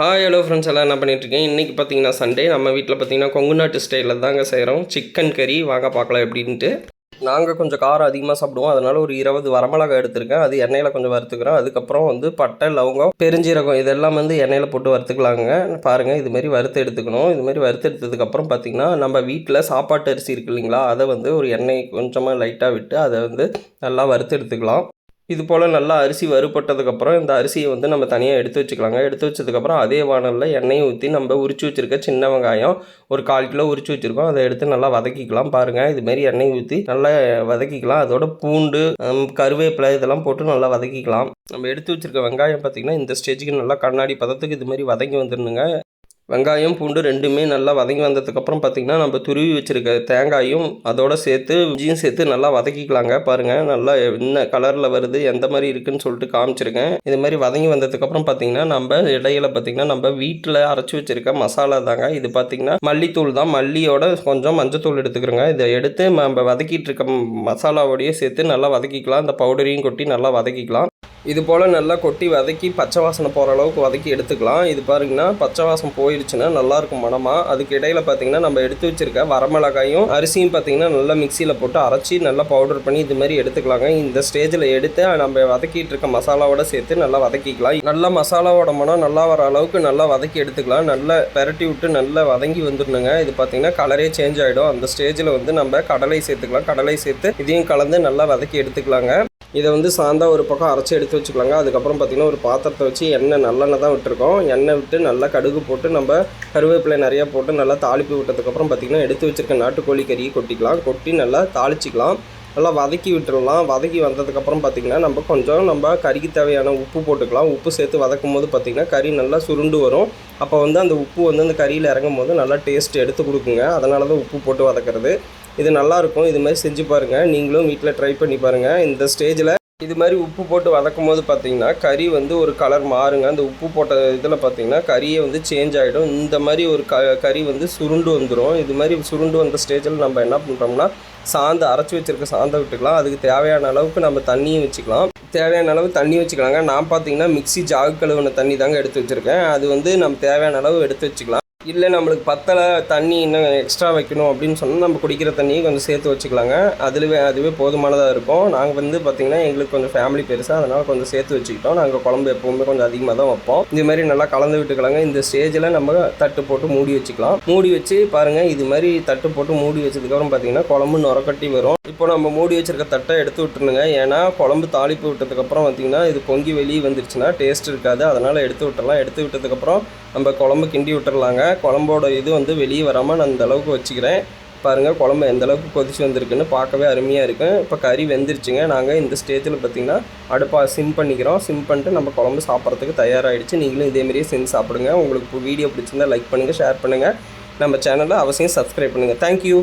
Hi hello friends எல்லாம் என்ன பண்ணிட்டுருக்கேன் இன்றைக்கி பார்த்தீங்கன்னா சண்டே நம்ம வீட்டில் பார்த்தீங்கன்னா கொங்கு நாட்டு ஸ்டைலில் தாங்க செய்கிறோம் சிக்கன் கறி வாங்க பார்க்கலாம் எப்படின்ட்டு. நாங்கள் கொஞ்சம் காரம் அதிகமாக சாப்பிடுவோம். அதனால் ஒரு இருபது வரமிளகாய் எடுத்திருக்கேன். அது எண்ணெயில் கொஞ்சம் வறுத்துக்கிறோம். அதுக்கப்புறம் வந்து பட்டை லவங்கம் பெருஞ்சீரகம் இதெல்லாம் வந்து எண்ணெயில் போட்டு வறுத்துக்கலாங்க. பாருங்கள் இதுமாரி வறுத்து எடுத்துக்கணும். இதுமாரி வறுத்து எடுத்ததுக்கப்புறம் பார்த்திங்கன்னா நம்ம வீட்டில் சாப்பாட்டு அரிசி இருக்கு இல்லைங்களா? அதை வந்து ஒரு எண்ணெய் கொஞ்சமாக லைட்டாக விட்டு அதை வந்து நல்லா வறுத்து எடுத்துக்கலாம். இது போல் நல்லா அரிசி வறுபட்டதுக்கப்புறம் இந்த அரிசியை வந்து நம்ம தனியாக எடுத்து வச்சுக்கலாங்க. எடுத்து வச்சதுக்கப்புறம் அதே வானலில் எண்ணெயை ஊற்றி நம்ம உரிச்சு வச்சுருக்க சின்ன வெங்காயம் ஒரு கால் கிலோ உரிச்சு வச்சுருக்கோம். அதை எடுத்து நல்லா வதக்கிக்கலாம். பாருங்கள் இதுமாரி எண்ணெய் ஊற்றி நல்லா வதக்கிக்கலாம். அதோட பூண்டு கருவேப்பிலை இதெல்லாம் போட்டு நல்லா வதக்கிக்கலாம். நம்ம எடுத்து வச்சுருக்க வெங்காயம் பார்த்திங்கன்னா இந்த ஸ்டேஜுக்கு நல்லா கண்ணாடி பதத்துக்கு இது மாதிரி வதங்கி வந்துடணுங்க. வெங்காயம் பூண்டு ரெண்டுமே நல்லா வதங்கி வந்ததுக்கப்புறம் பார்த்திங்கன்னா நம்ம துருவி வச்சுருக்க தேங்காயும் அதோட சேர்த்து இஞ்சியும் சேர்த்து நல்லா வதக்கிக்கலாங்க. பாருங்கள் நல்லா என்ன கலரில் வருது எந்த மாதிரி இருக்குன்னு சொல்லிட்டு காமிச்சிருக்கேன். இது மாதிரி வதங்கி வந்ததுக்கப்புறம் பார்த்திங்கன்னா நம்ம இடையில பார்த்திங்கன்னா நம்ம வீட்டில் அரைச்சி வச்சுருக்க மசாலா தாங்க. இது பார்த்திங்கன்னா மல்லித்தூள் தான். மல்லியோட கொஞ்சம் மஞ்சத்தூள் எடுத்துக்கிறோங்க. இதை எடுத்து நம்ம வதக்கிட்டு இருக்க மசாலாவோடையே சேர்த்து நல்லா வதக்கிக்கலாம். இந்த பவுடரையும் கொட்டி நல்லா வதக்கிக்கலாம். இது போல் நல்லா கொட்டி வதக்கி பச்சை வாசனை போகிற அளவுக்கு வதக்கி எடுத்துக்கலாம். இது பாருங்கன்னா பச்சை வாசம் போயிடுச்சுன்னா நல்லாயிருக்கும் மனமாக அதுக்கு இடையில் பார்த்தீங்கன்னா நம்ம எடுத்து வச்சுருக்க வரமிளகாயும் அரிசியும் பார்த்தீங்கன்னா நல்லா மிக்சியில் போட்டு அரைச்சி நல்லா பவுடர் பண்ணி இது மாதிரி எடுத்துக்கலாங்க. இந்த ஸ்டேஜில் எடுத்து நம்ம வதக்கிட்டு இருக்க மசாலாவோட சேர்த்து நல்லா வதக்கிக்கலாம். நல்லா மசாலாவோட மனம் நல்லா வர அளவுக்கு நல்லா வதக்கி எடுத்துக்கலாம். நல்லா பெரட்டி விட்டு நல்லா வதங்கி வந்துடணுங்க. இது பார்த்தீங்கன்னா கலரே சேஞ்ச் ஆகிடும் அந்த ஸ்டேஜில் வந்து நம்ம கடலை சேர்த்துக்கலாம். கடலை சேர்த்து இதையும் கலந்து நல்லா வதக்கி எடுத்துக்கலாங்க. இதை வந்து சாந்தா ஒரு பக்கம் அரைச்சி எடுத்து வச்சுக்கலாங்க. அதுக்கப்புறம் பார்த்திங்கன்னா ஒரு பாத்திரத்தை வச்சு எண்ணெய் நல்லெண்ணெய் தான் விட்டுருக்கோம். எண்ணெய் விட்டு நல்லா கடுகு போட்டு நம்ம கருவேப்பிலை நிறையா போட்டு நல்லா தாளிப்பு விட்டதுக்கப்புறம் பார்த்திங்கன்னா எடுத்து வச்சுருக்க நாட்டுக்கோழி கறியை கொட்டிக்கலாம். கொட்டி நல்லா தாளிச்சிக்கலாம். நல்லா வதக்கி விட்டுடலாம் வதக்கி வந்ததுக்கப்புறம் பார்த்திங்கன்னா நம்ம கொஞ்சம் நம்ம கறிக்கு தேவையான உப்பு போட்டுக்கலாம். உப்பு சேர்த்து வதக்கும் போது பார்த்திங்கன்னா கறி நல்லா சுருண்டு வரும். அப்போ வந்து அந்த உப்பு வந்து அந்த கறியில் இறங்கும் போது நல்லா டேஸ்ட் எடுத்து கொடுக்குங்க. அதனால தான் உப்பு போட்டு வதக்கிறது. இது நல்லாயிருக்கும் இது மாதிரி செஞ்சு பாருங்கள் நீங்களும் வீட்டில் ட்ரை பண்ணி பாருங்கள் இந்த ஸ்டேஜில் இது மாதிரி உப்பு போட்டு வதக்கும் போது பார்த்தீங்கன்னா கறி வந்து ஒரு கலர் மாறுங்க. அந்த உப்பு போட்ட இதில் பார்த்தீங்கன்னா கறியே வந்து சேஞ்ச் ஆகிடும் இந்த மாதிரி ஒரு க கறி வந்து சுருண்டு வந்துடும் இது மாதிரி சுருண்டு வந்த ஸ்டேஜில் நம்ம என்ன பண்ணுறோம்னா சாந்து அரைச்சி வச்சுருக்க சாந்தை விட்டுக்கலாம். அதுக்கு தேவையான அளவுக்கு நம்ம தண்ணியும் வச்சுக்கலாம். தேவையான அளவு தண்ணி வச்சுக்கலாங்க. நான் பார்த்தீங்கன்னா மிக்சி ஜாகு கழுவின தண்ணி தாங்க எடுத்து வச்சுருக்கேன். அது வந்து நம்ம தேவையான அளவு எடுத்து வச்சுக்கலாம். இல்லை நம்மளுக்கு பத்தலை தண்ணி இன்னும் எக்ஸ்ட்ரா வைக்கணும் அப்படின்னு சொன்னால் நம்ம குடிக்கிற தண்ணியை கொஞ்சம் சேர்த்து வச்சுக்கலாங்க. அதுவே அதுவே போதுமானதாக இருக்கும். நாங்கள் வந்து பார்த்திங்கன்னா எங்களுக்கு கொஞ்சம் ஃபேமிலி பெருசாக அதனால் கொஞ்சம் சேர்த்து வச்சுக்கிட்டோம். நாங்கள் குழம்பு எப்போவுமே கொஞ்சம் அதிகமாக தான் வைப்போம். இது மாதிரி நல்லா கலந்து விட்டுக்கலாங்க. இந்த ஸ்டேஜில் நம்ம தட்டு போட்டு மூடி வச்சுக்கலாம். மூடி வச்சு பாருங்கள் இது மாதிரி தட்டு போட்டு மூடி வச்சதுக்கப்புறம் பார்த்திங்கன்னா குழம்பு நுரக்கட்டி வரும். இப்போ நம்ம மூடி வச்சுருக்க தட்டை எடுத்து விட்டுருணுங்க. ஏன்னா குழம்பு தாளிப்பு விட்டதுக்கப்புறம் பார்த்திங்கன்னா இது பொங்கி வெளியே வந்துருச்சுன்னா டேஸ்ட் இருக்காது. அதனால் எடுத்து விட்டுறலாம். எடுத்து விட்டதுக்கப்புறம் நம்ம குழம்பு கிண்டி விட்டுறலாங்க. குழம்போட இது வந்து வெளியே வராமல் நான் இந்த அளவுக்கு வச்சுக்கிறேன். பாருங்கள் குழம்பு எந்த அளவுக்கு கொதிச்சு வந்திருக்குன்னு பார்க்கவே அருமையாக இருக்கும் இப்போ கறி வெந்துருச்சுங்க. நாங்கள் இந்த ஸ்டேஜில் பார்த்திங்கன்னா அடுப்பாக சிம் பண்ணிக்கிறோம். சிம் பண்ணிட்டு நம்ம குழம்பு சாப்பிட்றதுக்கு தயாராகிடுச்சு நீங்களும் இதேமாரியே செஞ்சு சாப்பிடுங்க. உங்களுக்கு வீடியோ பிடிச்சிருந்தா லைக் பண்ணுங்கள் ஷேர் பண்ணுங்கள் நம்ம சேனலை அவசியம் சப்ஸ்கிரைப் பண்ணுங்கள் தேங்க்யூ